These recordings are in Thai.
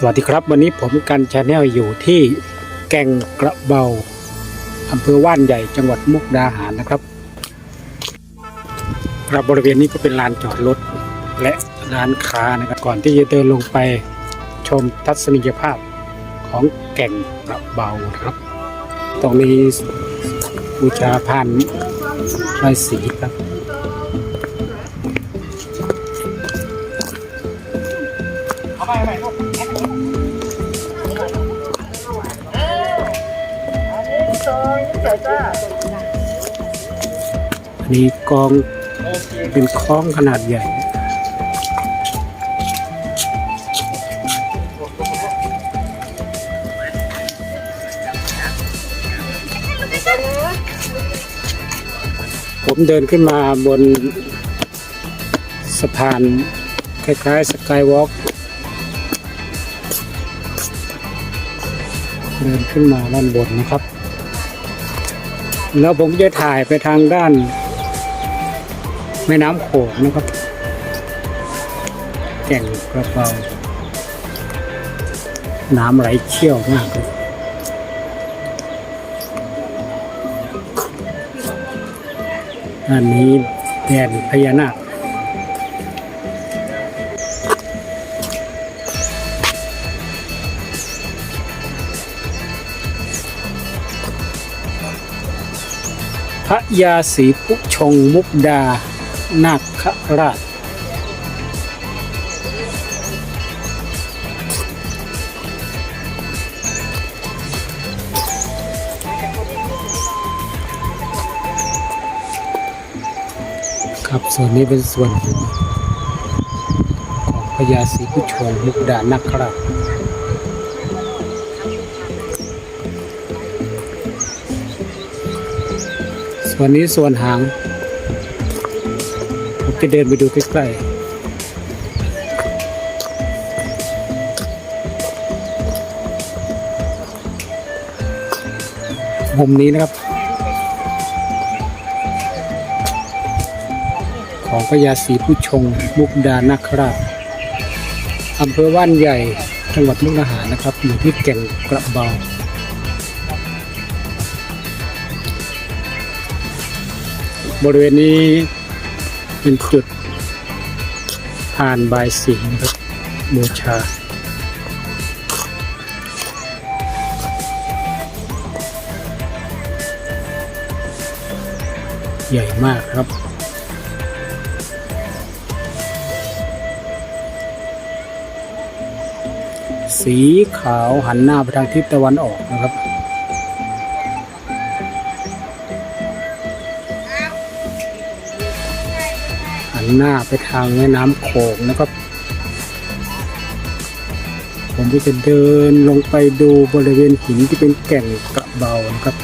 สวัสดีครับ วันนี้ผมกันชาแนลอยู่ที่แก่งกระเบาอำเภอว่านใหญ่จังหวัดมุกดาหารนะครับครับบริเวณนี้ก็เป็นลานจอดรถและร้านค้านะครับก่อนที่จะเดินลงไปชมทัศนียภาพของแก่งกระเบานะครับ ตรงนี้บูชาพานไม้สีครับ อันนี้กองเป็นคล้องขนาดใหญ่ผมเดินขึ้นมาบนสะพาน คล้ายๆสกายวอล์กเดินขึ้นมาด้านบนนะครับ แล้วผมจะถ่ายไปทางด้าน แม่น้ำโขงนะครับแก่งกระเบาน้ำไหลเชี่ยวมากเลยอันนี้แดนพญานาคพระยาศรีพุชงมุกดา นาคราชครับส่วนนี้เป็นส่วนของพญาศรีพุชวงมุกดานาคราชส่วนนี้ส่วนหาง จะเดินไปดูใกล้ๆมุมนี้นะครับ ของพญาศรีผู้ชงมุกดานาคราชอำเภอว่านใหญ่จังหวัดมุกดาหารนะครับ อยู่ที่แก่งกระเบา บริเวณนี้ เป็นจุดผ่านบายสีนะครับบูชาใหญ่มากครับ สีขาวหันหน้าไปทางทิศตะวันออกนะครับ หนหน้าไปทางแม่น้ำโขงนะครับ ผมก็จะเดินลงไปดูบริเวณหินที่เป็นแก่งกระเบานะครับ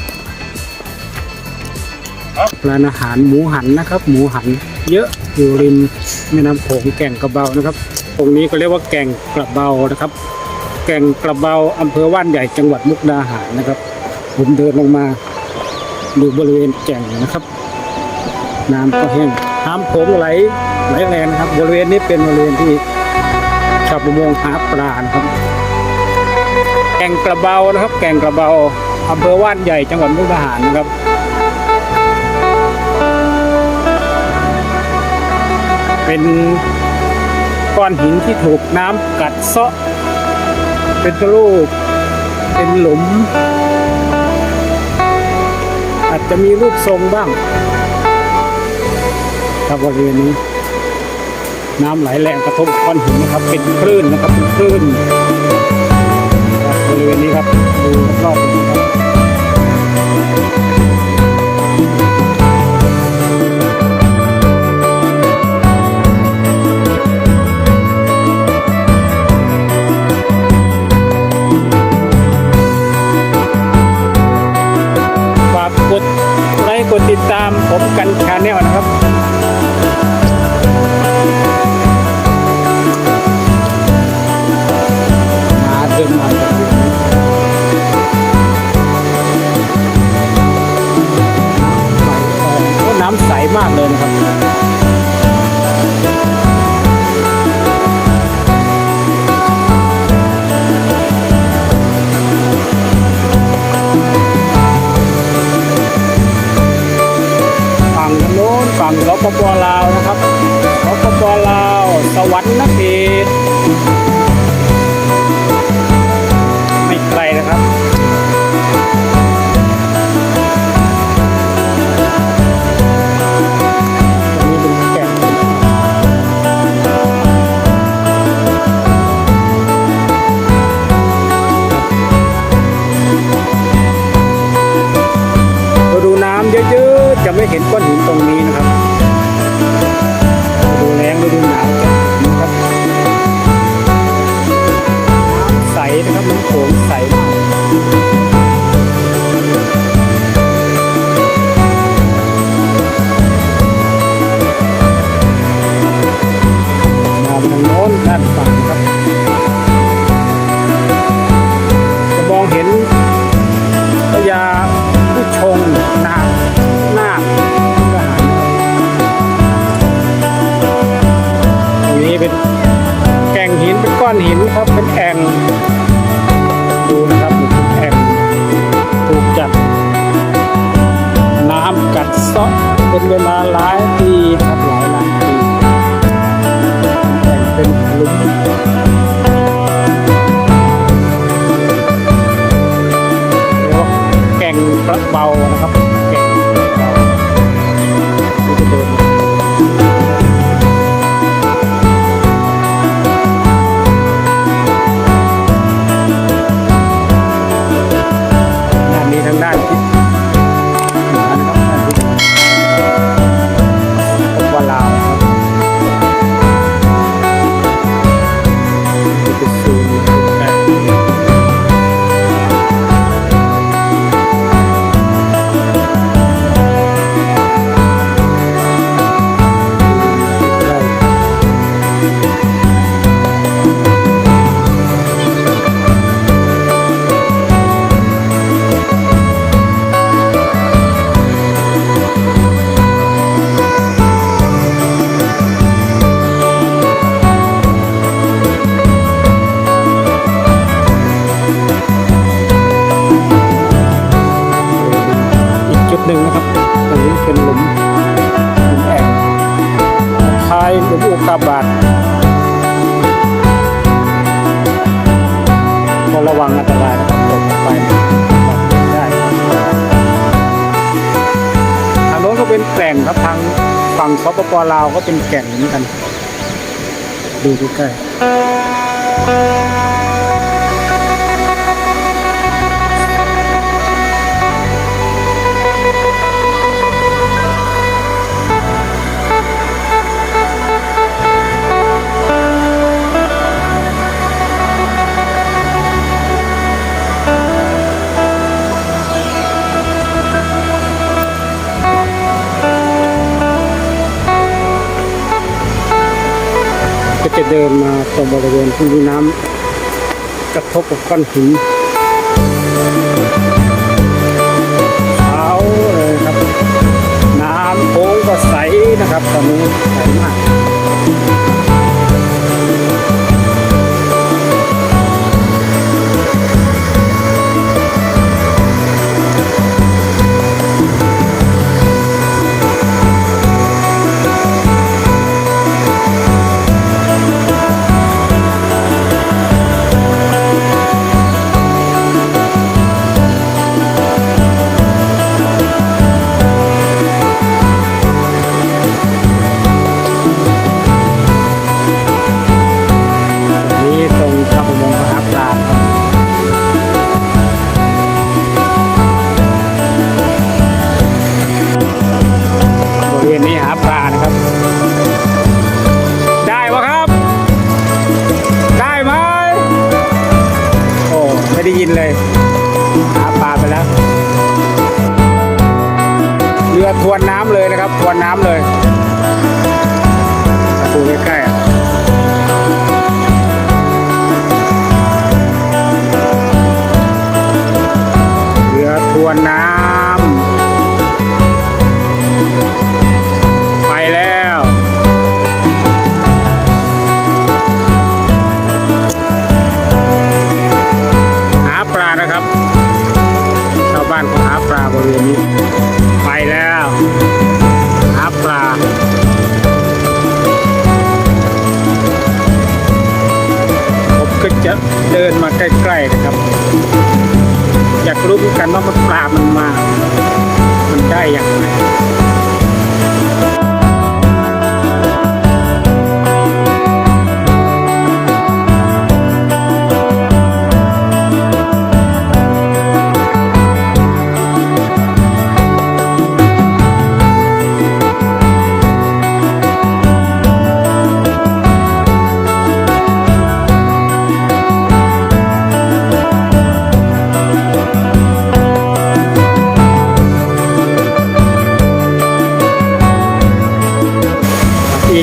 ร้านอาหารหมูหันนะครับ หมูหัน เยอะอยู่ริมแม่น้ำโขงแก่งกระเบานะครับ ตรงนี้ก็เรียกว่าแก่งกระเบานะครับ แก่งกระเบาอำเภอว่านใหญ่จังหวัดมุกดาหารนะครับ ผมเดินลงมาดูบริเวณแก่งนะครับ น้ำก็แห้ง น้ำโขงไหลไหลแรงนะครับ บริเวณนี้เป็นบริเวณที่ชาวประมงหาปลานครับแก่งกระเบานะครับ แก่งกระเบาอำเภอว่านใหญ่จังหวัดมุกดาหารนะครับเป็นก้อนหินที่ถูกน้ำกัดเซาะ เป็นรูป เป็นหลุม อาจจะมีรูปทรงบ้าง ครับบริเวณนี้ น้ำไหลแรงกระทบก้อนหินนะครับ เป็นคลื่นนะครับเป็นคลื่นบบริเวณนี้ครับดูรอบๆนี้ครับ you. เป็นอุกาบาตก็ระวังอันตรายตกไปได้ทางโน้นก็เป็นแก่งครับทางฝั่งสปปลาวก็เป็นแก่งเหมือนกัน ดูใกล้ ดินมาตรงบริเวณที่มีน้ำกระทบกับก้อนหิน ได้ยินเลยหาปลาไปแล้วเรือทวนน้ำเลยนะครับ ทวนน้ำเลยดูใกล้ รู้กันว่ามันปลา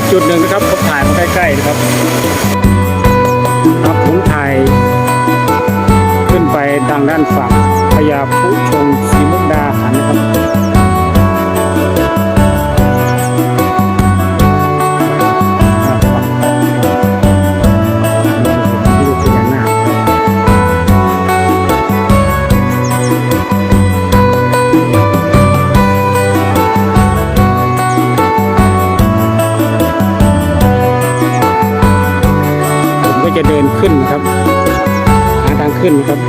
อีกจุดหนึ่งนะครับผมถ่ายมาใกล้ๆนะครับครับผมถ่ายขึ้นไปทางด้านฝั่งพญาผู้ชงศรีมุ จะเดินขึ้นครับ หาทางขึ้นครับ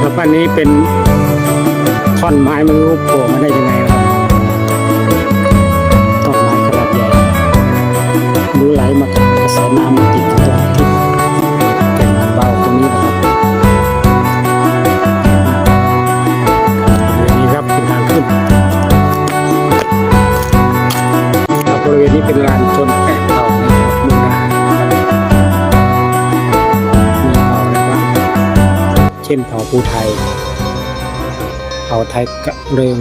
แล้วบ้านนี้เป็นท่อนไม้ไม่รู้โผล่มาได้ยังไงครับท่อนไม้ขนาดใหญ่มือไหลมากับกระแสน้ำมาติด ภูไทยเผาไทยกะเริง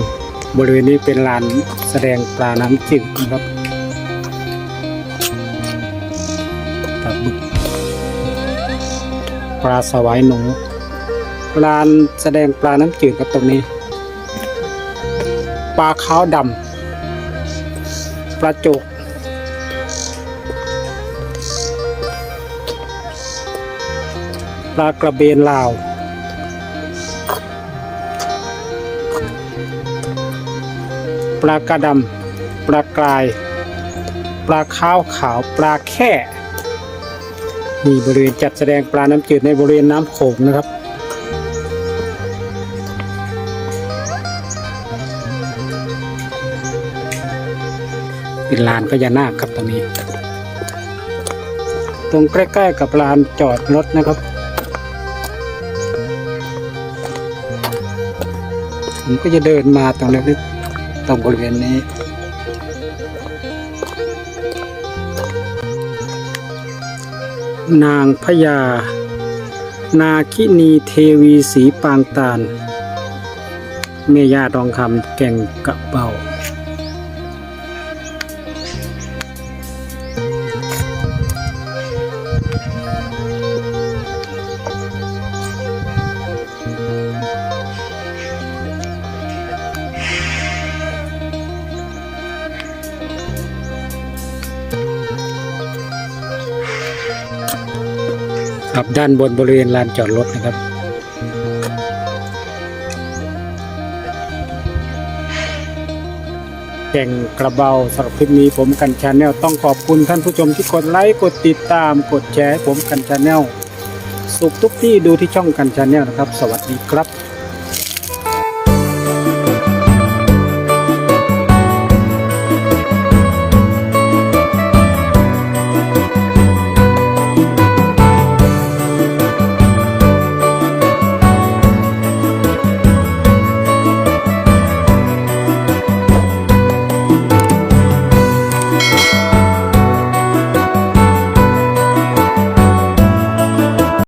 บริเวณนี้เป็นลานแสดงปลาน้ำจืดนะครับปลาบึกปลาสวายหนูลานแสดงปลาน้ำจืดครับตรงนี้ ปลาขาวดำปลาโจกปลากระเบนลาว ปลากระดำปลากราย ปลาขาวขาวปลาแค่นี่บริเวณจัดแสดงปลาน้ำจืดในบริเวณน้ำโขงนะครับ เป็นลานพญานาคครับตรงนี้ ตรงใกล้ๆกับลานจอดรถนะครับผมก็จะเดินมาตรงนี้ ตรงบริเวณนี้ นางพญา นาคินีเทวีสีปางตาล เมย่าทองคำแก่งกระเป๋า ครับด้านบนบริเวณลานจอดรถนะครับ แก่งกระเบาสำหรับคลิปนี้ผมกันชาแนลต้องขอบคุณท่านผู้ชมที่กดไลค์กดติดตามกดแชร์ผมกันชาแนลสุขทุกที่ดูที่ช่องกันชาแนลนะครับ สวัสดีครับ